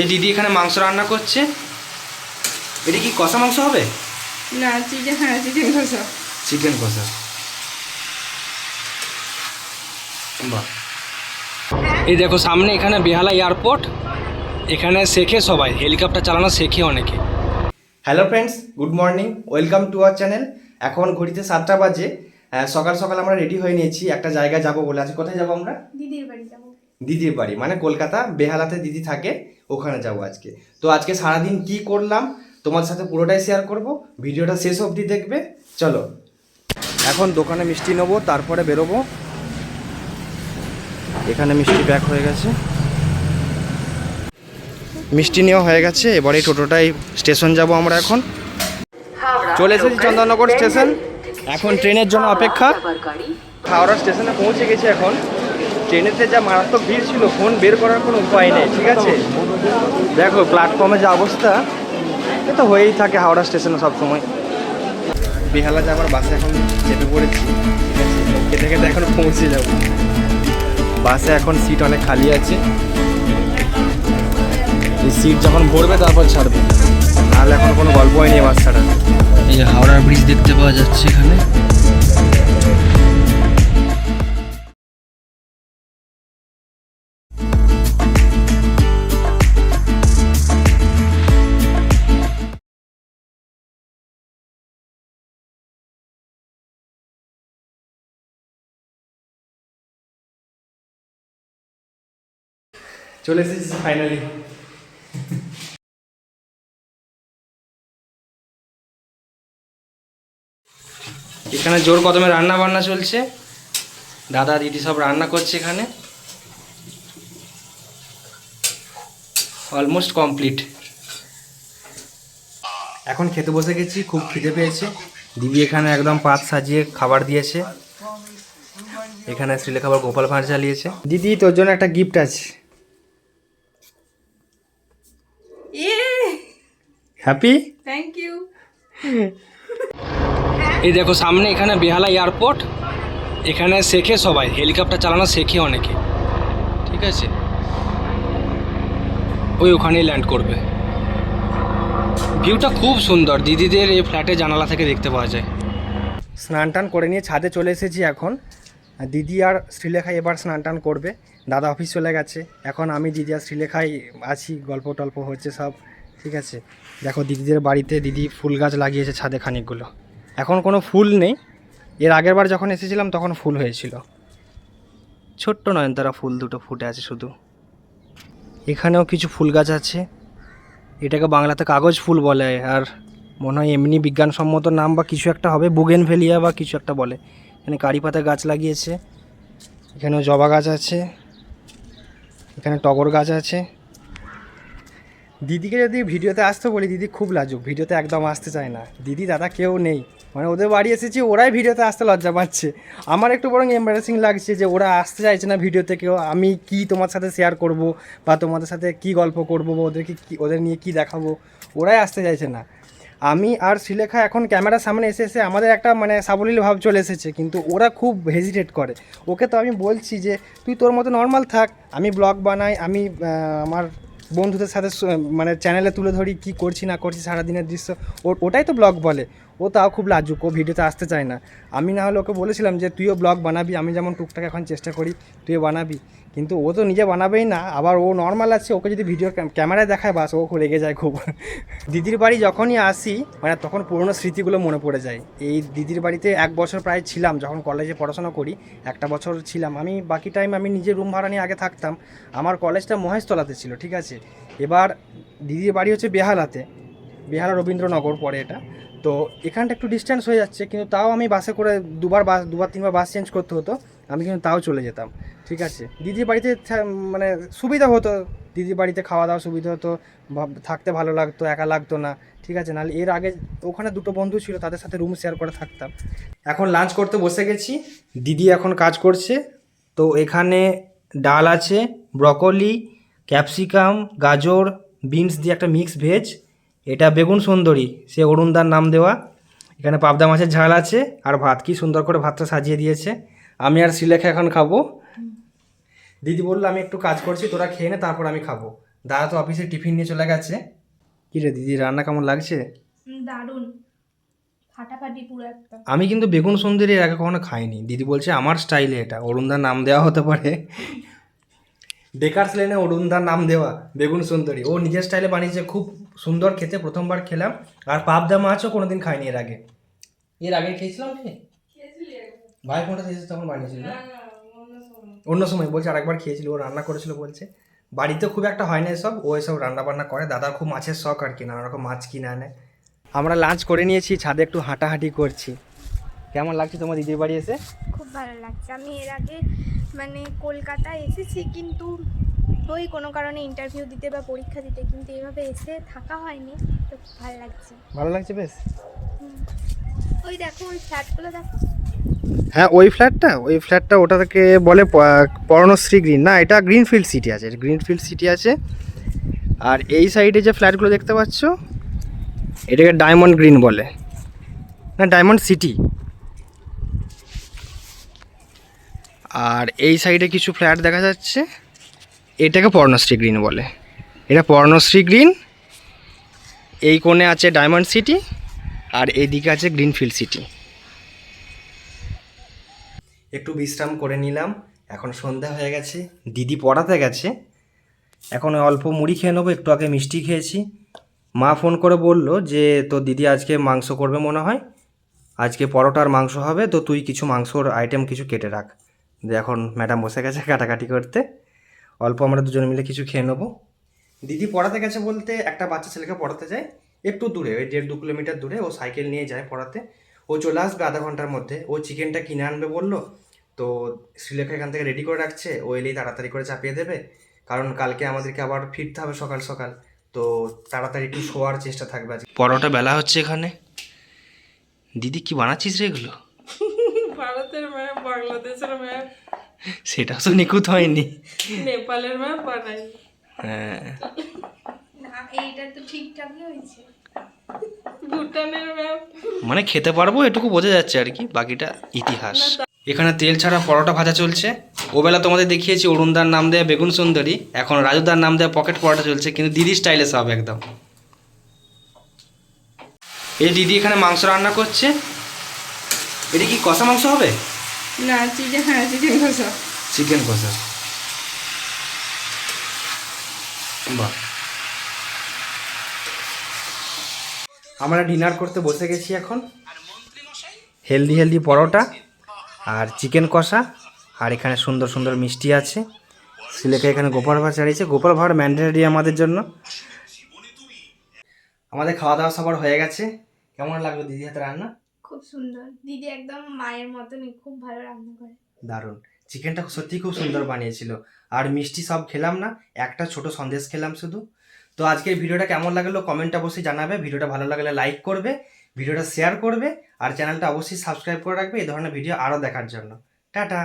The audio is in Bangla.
এই দিদি এখানে মাংস রান্না করছে। এটা কি কষা মাংস হবে? না চিকেন হ্যাঁ চিকেন কষা। চিকেন কষা। বাহ এই দেখো সামনে এখানে বেহালা এয়ারপোর্ট। এখানে শেখে সবাই হেলিকপ্টার চালানো শেখে অনেকে। Hello friends good morning welcome to our channel এখন ঘড়িতে সাতটা বাজে। সকাল সকাল আমরা রেডি হয়ে নিয়েছি একটা জায়গায় যাব বলে। আজকে কোথায় যাব আমরা? দিদির বাড়ি যাব। দিদির বাড়ি। মানে কলকাতা, বেহালাতে দিদি থাকে, ওখানে যাব আজকে। তো আজকে সারাদিন কি করলাম তোমার সাথে পুরোটাই শেয়ার করব। ভিডিওটা শেষ অবধি দেখবে। চলো। এখন দোকানে মিষ্টি নেব, তারপরে বেরোবো। এখানে মিষ্টি প্যাক হয়ে গেছে। মিষ্টি নেওয়া হয়ে গেছে, এবারে টোটোটাই স্টেশন যাব আমরা এখন। চলে এসেছি চন্দননগর স্টেশন। এখন ট্রেনের জন্য অপেক্ষা। হাওড়া স্টেশনে পৌঁছে গেছি এখন। ট্রেনেতে যা মারাত্মক ভিড় ছিল ফোন বের করার কোনো উপায় নেই, ঠিক আছে? দেখো প্ল্যাটফর্মে যা অবস্থা, এ তো হয়েই থাকে হাওড়া স্টেশনে সব সময় বেহালা যাবার বাসে এখন চেপে পড়েছি খেতে খেতে এখন পৌঁছে যাব। বাসে এখন সিট অনেক খালি আছে। এই সিট যখন ভরবে, তারপর ছাড়বে। নাহলে এখন কোনো গল্প হয়নি বাস ছাড়া এই হাওড়ার ব্রিজ দেখতে পাওয়া যাচ্ছে এখানে। চলে এসেছি ফাইনালি এখানে জোর কদমে রান্না বান্না চলছে। দাদা, দিদি সব রান্না করছে এখানে। অলমোস্ট কমপ্লিট এখন খেতে বসে গেছি, খুব খিদে পেয়েছে। দিদি এখানে একদম পাত সাজিয়ে খাবার দিয়েছে। এখানে শ্রীলেখা আবার গোপাল ভাঁড় চালিয়েছে। দিদি, তোর জন্য একটা গিফট আছে। হ্যাপি থ্যাংক ইউ এই দেখো সামনে এখানে বেহালা এয়ারপোর্ট এখানে শেখে সবাই হেলিকপ্টার চালানো শেখে অনেকে ঠিক আছে? ওই ওখানেই ল্যান্ড করবে। ভিউটা খুব সুন্দর দিদিদের এই ফ্ল্যাটে জানালা থেকে দেখতে পাওয়া যায়। স্নান টান করে নিয়ে ছাদে চলে এসেছি এখন। আর দিদি আর শ্রীলেখা এবার স্নান টান করবে। দাদা অফিস চলে গেছে। এখন আমি দিদি আর শ্রীলেখাই আছি গল্প টল্প হচ্ছে সব। ঠিক আছে? দেখো দিদিদের বাড়িতে দিদি ফুল গাছ লাগিয়েছে ছাদে খানিকগুলো। এখন কোনো ফুল নেই। এর আগের বার যখন এসেছিলাম তখন ফুল হয়েছিল। ছোট্ট নয়নতারা ফুল দুটো ফুটে আছে শুধু। এখানেও কিছু ফুল গাছ আছে। এটাকে বাংলাতে কাগজ ফুল বলে আর মনে হয় এমনি বিজ্ঞানসম্মত নাম বা কিছু একটা হবে বুগেন ভেলিয়া বা কিছু একটা বলে। এখানে কারি পাতা গাছ লাগিয়েছে। এখানেও জবা গাছ আছে। এখানে টগর গাছ আছে। দিদিকে যদি ভিডিওতে আসতে বলি, দিদি খুব লাজুক, ভিডিওতে একদম আসতে চায় না। দিদি, দাদা কেউ নেই। মানে ওদের বাড়ি এসেছি, ওরাই ভিডিওতে আসতে লজ্জা পাচ্ছে। আমার একটু বরং এম্বারেসিং লাগছে যে ওরা আসতে চাইছে না ভিডিওতে কেউ। আমি কি তোমার সাথে শেয়ার করব বা তোমাদের সাথে কি গল্প করব বা ওদেরকে কী ওদের নিয়ে কি দেখাবো? ওরাই আসতে চাইছে না। আমি আর শ্রীলেখা এখন ক্যামেরার সামনে এসে এসে আমাদের একটা মানে সাবলীল ভাব চলে এসেছে, কিন্তু ওরা খুব হেজিটেট করে। ওকে তো আমি বলছি যে, তুই তোর মতো নর্মাল থাক। আমি ব্লগ বানাই, আমি আমার বন্ধুদের সাথে মানে চ্যানেলে তুলে ধরি কি করছি, না করছি, সারাদিনের দৃশ্য। ওটাই তো ব্লগ বলে। ও তাও খুব লাজুক, ও ভিডিওতে আসতে চায় না। আমি না হলে ওকে বলেছিলাম যে, তুইও ব্লগ বানাবি, আমি যেমন টুকটাক এখন চেষ্টা করি, তুইও বানাবি। কিন্তু ও তো নিজে বানাবেই না, আবার ও নর্মাল আছে, ওকে যদি ভিডিও ক্যামেরায় দেখায়, বাস ও রেগে যায় খুব। দিদির বাড়ি যখনই আসি মানে তখন পুরোনো স্মৃতিগুলো মনে পড়ে যায়। এই দিদির বাড়িতে এক বছর প্রায় ছিলাম, যখন কলেজে পড়াশোনা করি, একটা বছর ছিলাম। আমি বাকি টাইম আমি নিজে রুম ভাড়া নিয়ে আগে থাকতাম। আমার কলেজটা মহেশতলাতে ছিল, ঠিক আছে? এবার দিদির বাড়ি হচ্ছে বেহালাতে। বেহালা রবীন্দ্রনগর পরে এটা। তো এখানটা একটু ডিস্টেন্স হয়ে যাচ্ছে, কিন্তু তাও আমি বাসে করে দুবার বাস দুবার, তিনবার বাস চেঞ্জ করতে হতো। আমি কিন্তু তাও চলে যেতাম, ঠিক আছে? দিদির বাড়িতে মানে সুবিধা হতো, দিদির বাড়িতে খাওয়া দাওয়া সুবিধা হতো থাকতে ভালো লাগতো, একা লাগতো না, ঠিক আছে? নাহলে এর আগে ওখানে দুটো বন্ধু ছিল, তাদের সাথে রুম শেয়ার করে থাকতাম। এখন লাঞ্চ করতে বসে গেছি, দিদি এখন কাজ করছে, তো এখানে ডাল আছে ব্রকলি ক্যাপসিকাম গাজর বিনস দিয়ে একটা মিক্স ভেজ এটা বেগুন সুন্দরী, সে অরুণদার নাম দেওয়া। এখানে পাবদা মাছের ঝাল আছে, আর ভাত, কি সুন্দর করে ভাতটা সাজিয়ে দিয়েছে। আমি আর শ্রীলেখা এখন খাব। দিদি বলল আমি একটু কাজ করছি তোরা খেয়ে নে তারপর আমি খাব। দাদা তো অফিসে টিফিন নিয়ে চলে গেছে। কি রে দিদি রান্না কেমন লাগছে? দারুণ ফাটাফাটি পুরো একটা। আমি কিন্তু বেগুন সুন্দরী এর আগে কখনো খাইনি। দিদি বলছে আমার স্টাইলে এটা অরুণদার নাম দেওয়া হতে পারে। বেকার লেনে অরুণদার নাম দেওয়া বেগুন সুন্দরী। ও নিজের স্টাইলে বানিয়েছে খুব সুন্দর খেতে প্রথমবার খেলাম। আর পাবদা মাছও কোনোদিন খাইনি এর আগে। এর আগে খেয়েছিলাম কি? ভাই ফোনটা দিয়েছে তখন বানিয়েছিল না? অন্য সময়। বলছে আরেকবার খেয়েছিল ও রান্না করেছিল বলছে। বাড়িতে খুব একটা হয় না এসব ও এসব রান্না বান্না করে দাদার খুব মাছের শখ আর কি নানা রকম মাছ কিনে আনে। আমরা লাঞ্চ করে নিয়েছি ছাদে একটু হাঁটাহাঁটি করছি। কেমন লাগছে তোমার দিদির বাড়ি এসে? খুব ভালো লাগছে। আমি এর আগে মানে কলকাতায় এসেছি কিন্তু ওই কোনো কারণে ইন্টারভিউ দিতে বা পরীক্ষা দিতে কিন্তু এভাবে এসে থাকা হয়নি তো খুব ভালো লাগছে। ভালো লাগছে বেশ? হুম। ওই দেখো ওই ফ্ল্যাটগুলো দেখো। হ্যাঁ ওই ফ্ল্যাটটা? ওই ফ্ল্যাটটা ওটাকে বলে পর্ণশ্রী গ্রিন। না, এটা গ্রিনফিল্ড সিটি আছে গ্রিনফিল্ড সিটি আছে। আর এই সাইডে যে ফ্ল্যাটগুলো দেখতে পাচ্ছ, এটাকে ডায়মন্ড গ্রিন বলে। না, ডায়মন্ড সিটি। আর এই সাইডে কিছু ফ্ল্যাট দেখা যাচ্ছে, এটাকে পর্ণশ্রী গ্রিন বলে। এটা পর্ণশ্রী গ্রিন। এই কোণে আছে ডায়মন্ড সিটি, আর এইদিকে আছে গ্রিনফিল্ড সিটি। একটু বিশ্রাম করে নিলাম। এখন সন্ধ্যা হয়ে গেছে। দিদি পড়াতে গেছে। এখন অল্প মুড়ি খেয়ে নেব, একটু আগে মিষ্টি খেয়েছি। মা ফোন করে বলল যে তো দিদি আজকে মাংস করবে মনে হয়। আজকে পরোটার মাংস হবে, তো তুই কিছু মাংসর আইটেম কিছু কেটে রাখ। যে এখন ম্যাডাম বসে গেছে কাটাকাটি করতে। অল্প আমরা দুজন মিলে কিছু খেয়ে নেব। দিদি পড়াতে গেছে বলতে একটা বাচ্চা ছেলেকে পড়াতে যায়, একটু দূরে, ওই দেড় দু কিলোমিটার দূরে, ও সাইকেল নিয়ে যায় পড়াতে। ও চলে আসবে আধা ঘণ্টার মধ্যে। ও চিকেনটা কিনে আনবে বলল। তো শ্রীলেখা এখান থেকে রেডি করে রাখছে। ও এলেই তাড়াতাড়ি করে চাপিয়ে দেবে। কারণ কালকে আমাদেরকে আবার ফিরতে হবে সকাল সকাল। তো তাড়াতাড়ি একটু শোয়ার চেষ্টা থাকবে আজকে। পরোটা বেলা হচ্ছে এখানে। দিদি কি বানাচ্ছিস রে এগুলো? ভারতের ম্যাপ বাংলাদেশের ম্যাপ সেটা তো নিখুঁত হয়নি। নেপালের ম্যাপ বানাই হ্যাঁ। না এইটা তো ঠিকঠাকই হয়েছে। মানে খেতে পারব এটুকু বোঝা যাচ্ছে আর কি বাকিটা ইতিহাস। এখানে তেল ছাড়া পরোটা ভাজা চলছে। ওবেলা তোমাদের দেখিয়েছি অরুণদার নাম দেয়া বেগুন সুন্দরী এখন রাজুদার নাম দেয়া পকেট পরোটা চলছে কিন্তু দিদি স্টাইলে সব একদম। এই দিদি এখানে মাংস রান্না করছে। এটা কি কষা মাংস হবে? না চিকেন হ্যাঁ চিকেন কষা। চিকেন কষা। বাহ। আমরা ডিনার করতে বসে গেছি এখন। হেলদি হেলদি পরোটা আর চিকেন কষা আর এখানে সুন্দর সুন্দর মিষ্টি আছে। সিলেকে এখানে গোপাল ভাড় চাড়িয়েছে গোপাল ভাড় ম্যান্ডেটারি আমাদের জন্য। আমাদের খাওয়া দাওয়া সবার হয়ে গেছে। কেমন লাগল দিদি হাতে রান্না? খুব সুন্দর। দিদি একদম মায়ের মতনই খুব ভালো রান্না করে। দারুণ। চিকেনটা সত্যি খুব সুন্দর বানিয়েছিল। আর মিষ্টি সব খেলাম না একটা ছোট সন্দেশ খেলাম শুধু। তো আজকের ভিডিওটা কেমন লাগল কমেন্ট অবশ্যই জানাবে। ভিডিওটা ভালো লাগলে লাইক করবে, ভিডিওটা শেয়ার করবে, আর চ্যানেলটা অবশ্যই সাবস্ক্রাইব করে রাখবে। এই ধরনের ভিডিও আরও দেখার জন্য। টাটা!